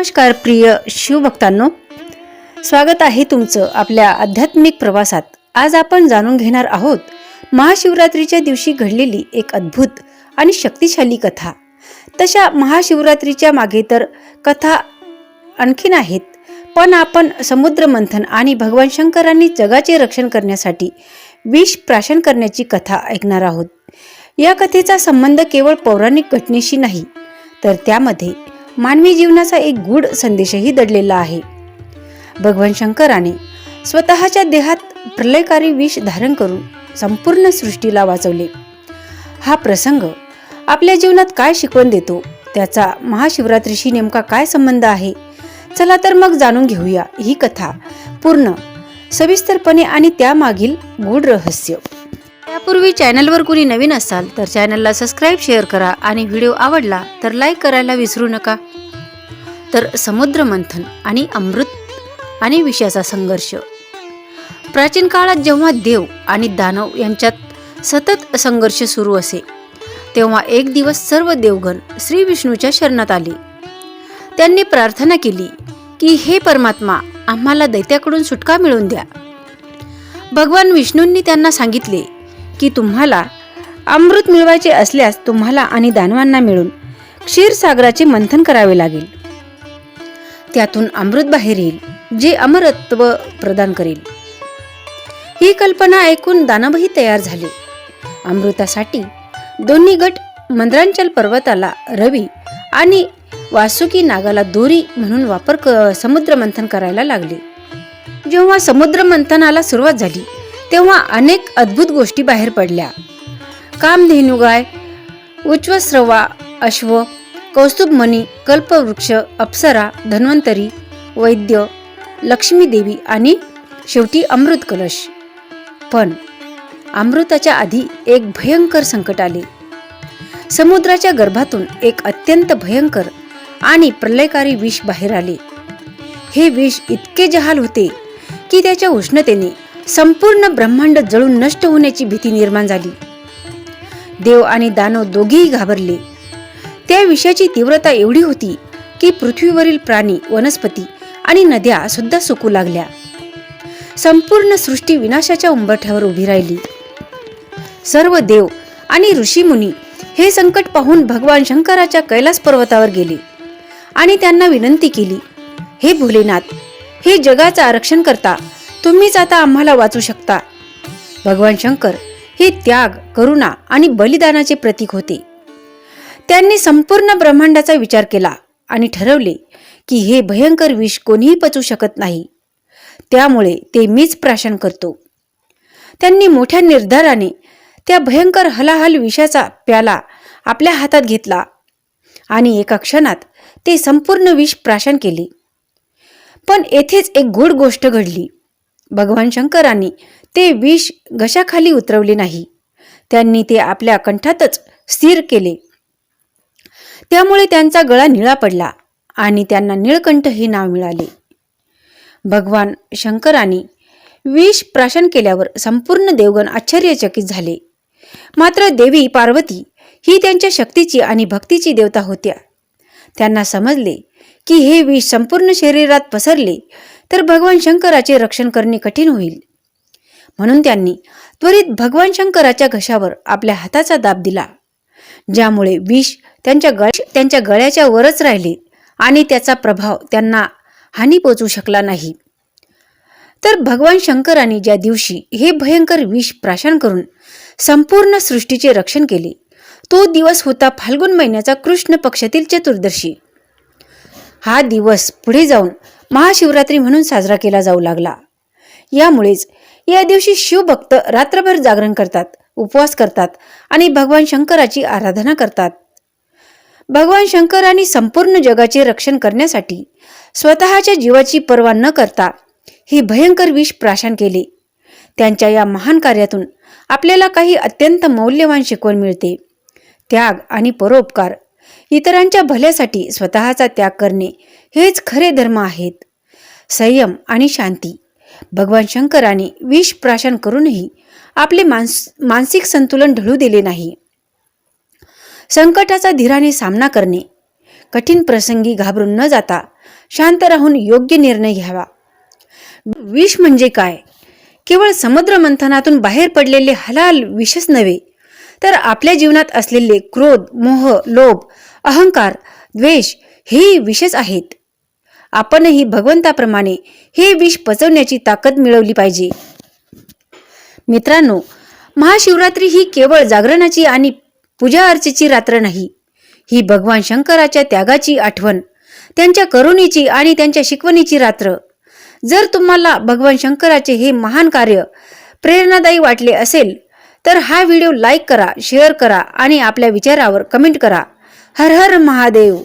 नमस्कार प्रिय शिवभक्तांनो. स्वागत आहे तुमचं आपल्या आध्यात्मिक प्रवासात. आज आपण जाणून घेणार आहोत महाशिवरात्रीच्या दिवशी घडलेली एक अद्भुत आणि शक्तिशाली कथा. तशा महाशिवरात्रीच्या मागे तर कथा आणखीन आहेत पण आपण समुद्र मंथन आणि भगवान शंकरांनी जगाचे रक्षण करण्यासाठी विष प्राशन करण्याची कथा ऐकणार आहोत. या कथेचा संबंध केवळ पौराणिक घटनेशी नाही तर त्यामध्ये मानवी जीवनाचा एक गूढ संदेशही दडलेला आहे. भगवान शंकराने स्वतःच्या देहात प्रलयकारी विष धारण करून संपूर्ण सृष्टीला वाचवले. हा प्रसंग आपल्या जीवनात काय शिकवण देतो त्याचा महाशिवरात्रीशी नेमका काय संबंध आहे? चला तर मग जाणून घेऊया ही कथा पूर्ण सविस्तरपणे आणि त्यामागील गूढ रहस्य. त्यापूर्वी चॅनलवर कुणी नवीन असाल तर चॅनलला सबस्क्राईब शेअर करा आणि व्हिडिओ आवडला तर लाईक करायला विसरू नका. तर समुद्र मंथन आणि अमृत आणि विषयाचा संघर्ष. प्राचीन काळात जेव्हा देव आणि दानव यांच्यात सतत संघर्ष सुरू असे तेव्हा एक दिवस सर्व देवगण श्री विष्णूच्या शरणात आले. त्यांनी प्रार्थना केली की हे परमात्मा आम्हाला दैत्याकडून सुटका मिळवून द्या. भगवान विष्णूंनी त्यांना सांगितले की तुम्हाला अमृत मिळवायचे असल्यास तुम्हाला आणि दानवांना मिळून क्षीरसागराचे मंथन करावे लागेल. त्यातून अमृत बाहेर येईल जे अमरत्व प्रदान करेल. ही कल्पना ऐकून दानवही तयार झाले. अमृतासाठी दोन्ही गट मंद्रांचल पर्वताला रवी आणि वासुकी नागाला दोरी म्हणून वापर क- समुद्र मंथन करायला लागले. जेव्हा समुद्र मंथनाला सुरुवात झाली तेव्हा अनेक अद्भुत गोष्टी बाहेर पडल्या. कामधेनुगाय उच्चस्रवा अश्व कौस्तुभमणी कल्पवृक्ष अप्सरा धन्वंतरी वैद्य लक्ष्मीदेवी आणि शेवटी अमृत कलश. पण अमृताच्या आधी एक भयंकर संकट आले. समुद्राच्या गर्भातून एक अत्यंत भयंकर आणि प्रलयकारी विष बाहेर आले. हे विष इतके जहाल होते की त्याच्या उष्णतेने संपूर्ण ब्रह्मांड जळून नष्ट होण्याची भीती निर्माण झाली. देव आणि दानव दोघेही घाबरले. त्या विषयाची तीव्रता एवढी होती की पृथ्वीवरील प्राणी वनस्पती आणि नद्या सुद्धा सुकू लागल्या. संपूर्ण सृष्टी विनाशाच्या उंबरठ्यावर उभी राहिली. सर्व देव आणि ऋषीमुनी हे संकट पाहून भगवान शंकराच्या कैलास पर्वतावर गेले आणि त्यांना विनंती केली हे भोलेनाथ हे जगाचं आरक्षण करता तुम्हीच आता आम्हाला वाचू शकता. भगवान शंकर हे त्याग करुणा आणि बलिदानाचे प्रतीक होते. त्यांनी संपूर्ण ब्रह्मांडाचा विचार केला आणि ठरवले की हे भयंकर विष कोणीही पचू शकत नाही. त्यामुळे ते मीच प्राशन करतो. त्यांनी मोठ्या निर्धाराने त्या भयंकर हलाहल विषाचा प्याला आपल्या हातात घेतला आणि एका क्षणात ते संपूर्ण विष प्राशन केले. पण येथेच एक गूढ गोष्ट घडली. भगवान शंकरांनी ते विष घशाखाली उतरवले नाही. त्यांनी ते आपल्या कंठातच स्थिर केले. त्यामुळे त्यांचा गळा निळा पडला आणि त्यांना निळकंठ हे नाव मिळाले. भगवान शंकरांनी विष प्राशन केल्यावर संपूर्ण देवगण आश्चर्यचकित झाले. मात्र देवी पार्वती ही त्यांच्या शक्तीची आणि भक्तीची देवता होत्या. त्यांना समजले की हे विष संपूर्ण शरीरात पसरले तर भगवान शंकराचे रक्षण करणे कठीण होईल. म्हणून त्यांनी त्वरित भगवान शंकराच्या घशावर आपल्या हाताचा दाब दिला ज्यामुळे विष त्यांच्या गळ त्यांच्या गळ्याच्या वरच राहिले आणि त्याचा प्रभाव त्यांना हानी पोचू शकला नाही. तर भगवान शंकरांनी ज्या दिवशी हे भयंकर विष प्राशन करून संपूर्ण सृष्टीचे रक्षण केले तो दिवस होता फाल्गुन महिन्याचा कृष्ण पक्षातील चतुर्दशी. हा दिवस पुढे जाऊन महाशिवरात्री म्हणून साजरा केला जाऊ लागला. यामुळेच या दिवशी शिवभक्त रात्रभर जागरण करतात उपवास करतात आणि भगवान शंकराची आराधना करतात. भगवान शंकरांनी संपूर्ण जगाचे रक्षण करण्यासाठी स्वतःच्या जीवाची पर्वा न करता हे भयंकर विष प्राशन केले. त्यांच्या या महान कार्यातून आपल्याला काही अत्यंत मौल्यवान शिकवण मिळते. त्याग आणि परोपकार इतरांच्या भल्यासाठी स्वतःचा त्याग करणे हेच खरे धर्म आहेत. संयम आणि शांती. भगवान शंकराने विष प्राशन करूनही आपले मानस मानसिक संतुलन ढळू दिले नाही. संकटाचा धीराने सामना करणे. कठीण प्रसंगी घाबरून न जाता शांत राहून योग्य निर्णय घ्यावा. विष म्हणजे काय? केवळ समुद्र मंथनातून बाहेर पडलेले हलाल विषच नव्हे तर आपल्या जीवनात असलेले क्रोध मोह लोभ अहंकार द्वेष हे विषच आहेत. आपणही भगवंताप्रमाणे हे विष पचवण्याची ताकद मिळवली पाहिजे. मित्रांनो महाशिवरात्री ही केवळ जागरणाची आणि पूजा अर्चेची रात्र नाही. ही भगवान शंकराच्या त्यागाची आठवण त्यांच्या करुणेची आणि त्यांच्या शिकवणीची रात्र. जर तुम्हाला भगवान शंकराचे हे महान कार्य प्रेरणादायी वाटले असेल तर हा व्हिडिओ लाईक करा शेअर करा आणि आपल्या विचारावर कमेंट करा. हर हर महादेव.